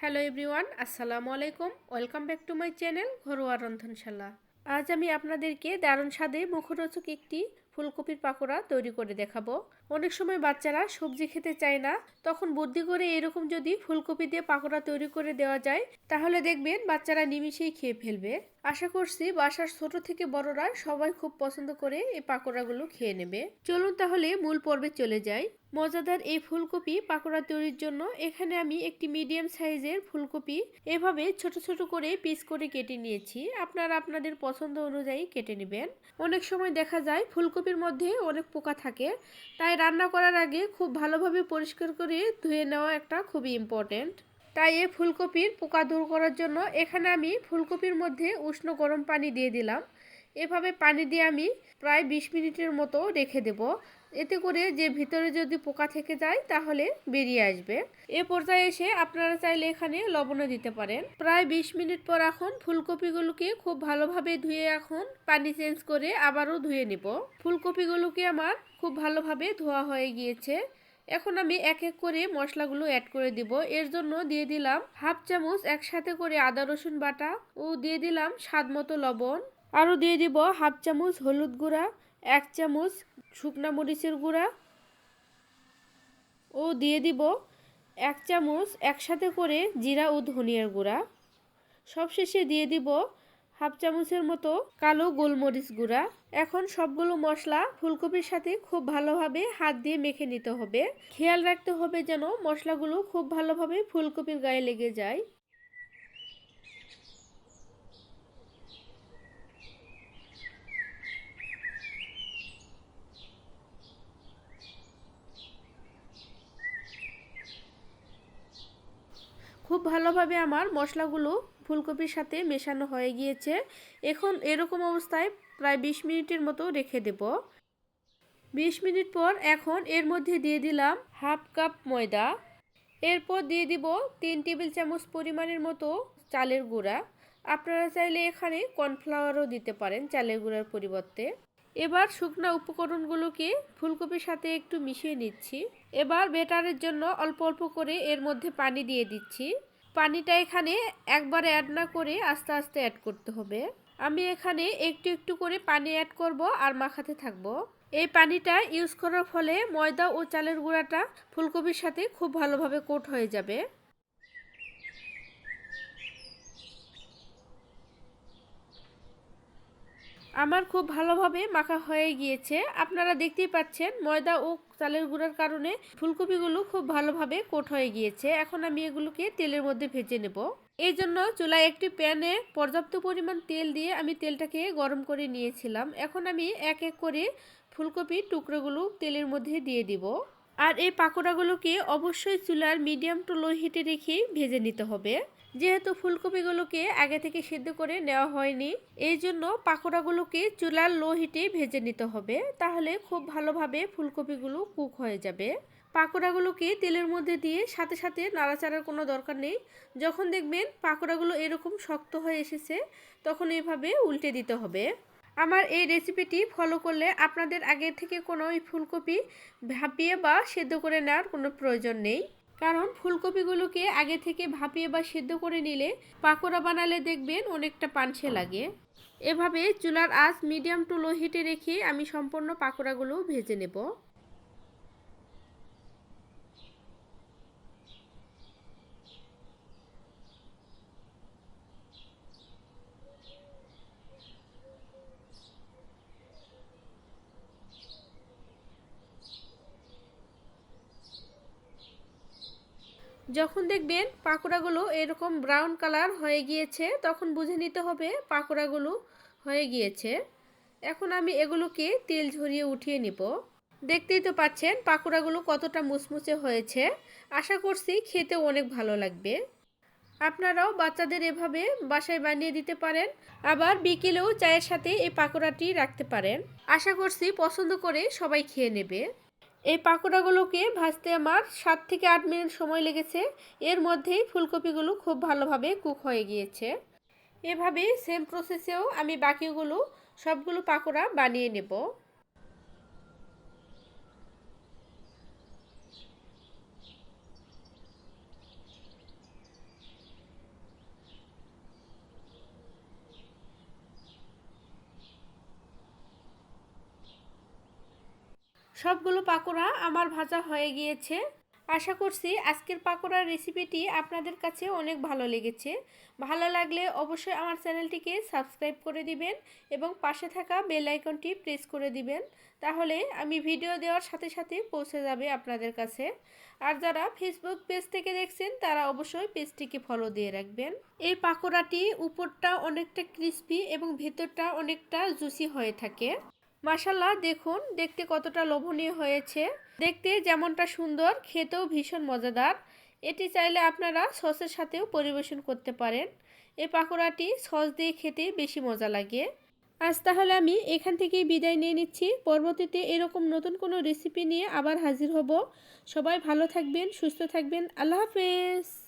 Hello everyone, আসসালামু আলাইকুম। Welcome back to my channel ঘরোয়া রন্ধনশালা। আজ আমি আপনাদেরকে দারুণ স্বাদে মুখরোচক একটি ফুলকপির পাকোড়া তৈরি করে দেখাবো। অনেক সময় বাচ্চারা সবজি খেতে চায় না। তখন বুদ্ধি করে এরকম যদি ফুলকপি দিয়ে পাকোড়া তৈরি করে দেওয়া যায়, তাহলে দেখবেন বাচ্চারা নিমিশেই খেয়ে ফেলবে। আশা করছি বাসার ছোট থেকে বড়রা সবাই খুব পছন্দ করে এই পাকোড়াগুলো খেয়ে নেবে। চলুন তাহলে মূল পর্বে চলে যাই। মজাদার এই ফুলকপি পাকোড়া তৈরির জন্য এখানে আমি একটি মিডিয়াম সাইজের ফুলকপি এভাবে ছোট ছোট করে পিস করে কেটে নিয়েছি। আপনারা আপনাদের পছন্দ অনুযায়ী কেটে নেবেন। অনেক সময় দেখা যায় ফুলকপির মধ্যে অনেক পোকা থাকে, তাই রান্না করার আগে খুব ভালোভাবে পরিষ্কার করে ধুয়ে নেওয়া একটা খুবই ইম্পর্টেন্ট তাই এই ফুলকপির পোকা দূর করার জন্য এখানে আমি ফুলকপির মধ্যে উষ্ণ গরম পানি দিয়ে দিলাম। এভাবে পানি দিয়ে আমি প্রায় বিশ মিনিটের মতো রেখে দেব। এতে করে যে ভিতরে যদি পোকা থেকে যায়, তাহলে বেরিয়ে আসবে। এ পর্যায়ে এসে আপনারা চাইলে এখানে লবণও দিতে পারেন। প্রায় বিশ মিনিট পর এখন ফুলকপিগুলোকে খুব ভালোভাবে ধুয়ে এখন পানি চেঞ্জ করে আবারও ধুয়ে নিব। ফুলকপিগুলোকে আমার খুব ভালোভাবে ধোয়া হয়ে গিয়েছে। এখন আমি এক এক করে মশলাগুলো অ্যাড করে দিব। এর জন্য দিয়ে দিলাম হাফ চামচ একসাথে করে আদা, রসুন বাটা ও দিয়ে দিলাম স্বাদ মতো লবণ। আরও দিয়ে দিব হাফ চামচ হলুদ গুঁড়া এক চামচ শুকনা মরিচের গুঁড়া ও দিয়ে দিব এক চামচ একসাথে করে জিরা ও ধনিয়ার গুঁড়া। সবশেষে দিয়ে দিব হাফ চামচের মতো কালো গোলমরিচ গুঁড়া। এখন সবগুলো মশলা ফুলকপির সাথে খুব ভালোভাবে হাত দিয়ে মেখে নিতে হবে। খেয়াল রাখতে হবে যেন মশলাগুলো খুব ভালোভাবে ফুলকপির গায়ে লেগে যায়। খুব ভালোভাবে আমার মশলাগুলো ফুলকপির সাথে মেশানো হয়ে গিয়েছে। এখন এরকম অবস্থায় প্রায় বিশ মিনিটের মতো রেখে দেব। বিশ মিনিট পর এখন এর মধ্যে দিয়ে দিলাম হাফ কাপ ময়দা। এরপর দিয়ে দিব তিন টেবিল চামচ পরিমাণের মতো চালের গুঁড়া। আপনারা চাইলে এখানে কর্নফ্লাওয়ারও দিতে পারেন চালের গুঁড়ার পরিবর্তে। এবার শুকনা উপকরণগুলোকে ফুলকপির সাথে একটু মিশিয়ে নিচ্ছি। এবার বেটারের জন্য অল্প অল্প করে এর মধ্যে পানি দিয়ে দিচ্ছি। পানিটা এখানে একবার অ্যাড না করে আস্তে আস্তে অ্যাড করতে হবে। আমি এখানে একটু একটু করে পানি অ্যাড করব আর মাখাতে থাকব। এই পানিটা ইউজ করার ফলে ময়দা ও চালের গুঁড়াটা ফুলকপির সাথে খুব ভালোভাবে কোট হয়ে যাবে। আমার খুব ভালোভাবে মাখা হয়ে গিয়েছে। আপনারা দেখতেই পাচ্ছেন, ময়দা ও চালের গুঁড়ার কারণে ফুলকপিগুলো খুব ভালোভাবে কোট হয়ে গিয়েছে। এখন আমি এগুলোকে তেলের মধ্যে ভেজে নেব। এই জন্য চুলায় একটি প্যানে পর্যাপ্ত পরিমাণ তেল দিয়ে আমি তেলটাকে গরম করে নিয়েছিলাম। এখন আমি এক এক করে ফুলকপির টুকরোগুলো তেলের মধ্যে দিয়ে দিব। আর এই পাকোড়াগুলোকে অবশ্যই চুলার মিডিয়াম টু লো হিটে রেখে ভেজে নিতে হবে। যেহেতু ফুলকপিগুলোকে আগে থেকে সিদ্ধ করে নেওয়া হয়নি, এই জন্য পাকোড়াগুলোকে চুলার লো হিটে ভেজে নিতে হবে। তাহলে খুব ভালোভাবে ফুলকপিগুলো কুক হয়ে যাবে। পাকোড়াগুলোকে তেলের মধ্যে দিয়ে সাথে সাথে নাড়াচাড়ার কোনো দরকার নেই। যখন দেখবেন পাকোড়াগুলো এরকম শক্ত হয়ে এসেছে, তখন এইভাবে উল্টে দিতে হবে। আমার এই রেসিপিটি ফলো করলে আপনাদের আগে থেকে কোনো ফুলকপি ভাপিয়ে বা সেদ্ধ করে নেওয়ার কোনো প্রয়োজন নেই। কারণ ফুলকপিগুলোকে আগে থেকে ভাপিয়ে বা সেদ্ধ করে নিলে পাকোড়া বানালে দেখবেন অনেকটা পানসে লাগে। এভাবে চুলার আঁচ মিডিয়াম টু লো হিটে রেখে আমি সম্পূর্ণ পাকোড়াগুলো ভেজে নেব। যখন দেখবেন পাকোড়াগুলো এরকম ব্রাউন কালার হয়ে গিয়েছে, তখন বুঝে নিতে হবে পাকোড়াগুলো হয়ে গিয়েছে। এখন আমি এগুলোকে তেল ঝরিয়ে উঠিয়ে নিব। দেখতেই তো পাচ্ছেন পাকোড়াগুলো কতটা মুচমুচে হয়েছে। আশা করছি খেতে অনেক ভালো লাগবে। আপনারাও বাচ্চাদের এভাবে বাসায় বানিয়ে দিতে পারেন, আবার বিকেলেও চায়ের সাথে এই পাকোড়াটি রাখতে পারেন। আশা করছি পছন্দ করে সবাই খেয়ে নেবে। এই পাকোড়াগুলোকে ভাজতে আমার সাত থেকে আট মিনিট সময় লেগেছে। এর মধ্যেই ফুলকপিগুলো খুব ভালোভাবে কুক হয়ে গিয়েছে। এভাবেই সেম প্রসেসেও আমি বাকিগুলো সবগুলো পাকোড়া বানিয়ে নেব। সবগুলো পাকোড়া আমার ভাজা হয়ে গিয়েছে। আশা করছি আজকের পাকোড়ার রেসিপিটি আপনাদের কাছে অনেক ভালো লেগেছে। ভালো লাগলে অবশ্যই আমার চ্যানেলটিকে সাবস্ক্রাইব করে দিবেন এবং পাশে থাকা বেল আইকনটি প্রেস করে দিবেন। তাহলে আমি ভিডিও দেওয়ার সাথে সাথে পৌঁছে যাবে আপনাদের কাছে। আর যারা ফেসবুক পেজ থেকে দেখছেন, তারা অবশ্যই পেজটিকে ফলো দিয়ে রাখবেন। এই পাকোড়াটি উপরটা অনেকটা ক্রিস্পি এবং ভেতরটা অনেকটা জুসি হয়ে থাকে। মাসাল্লাহ দেখুন, দেখতে কতটা লোভনীয় হয়েছে। দেখতে যেমনটা সুন্দর, খেতেও ভীষণ মজাদার। এটি চাইলে আপনারা সসের সাথেও পরিবেশন করতে পারেন। এই পাকোড়াটি সস দিয়ে খেতে বেশি মজা লাগে। আজ তাহলে আমি এখান থেকেই বিদায় নিয়ে নিচ্ছি। পরবর্তীতে এরকম নতুন কোনো রেসিপি নিয়ে আবার হাজির হব। সবাই ভালো থাকবেন, সুস্থ থাকবেন। আল্লাহ হাফেজ।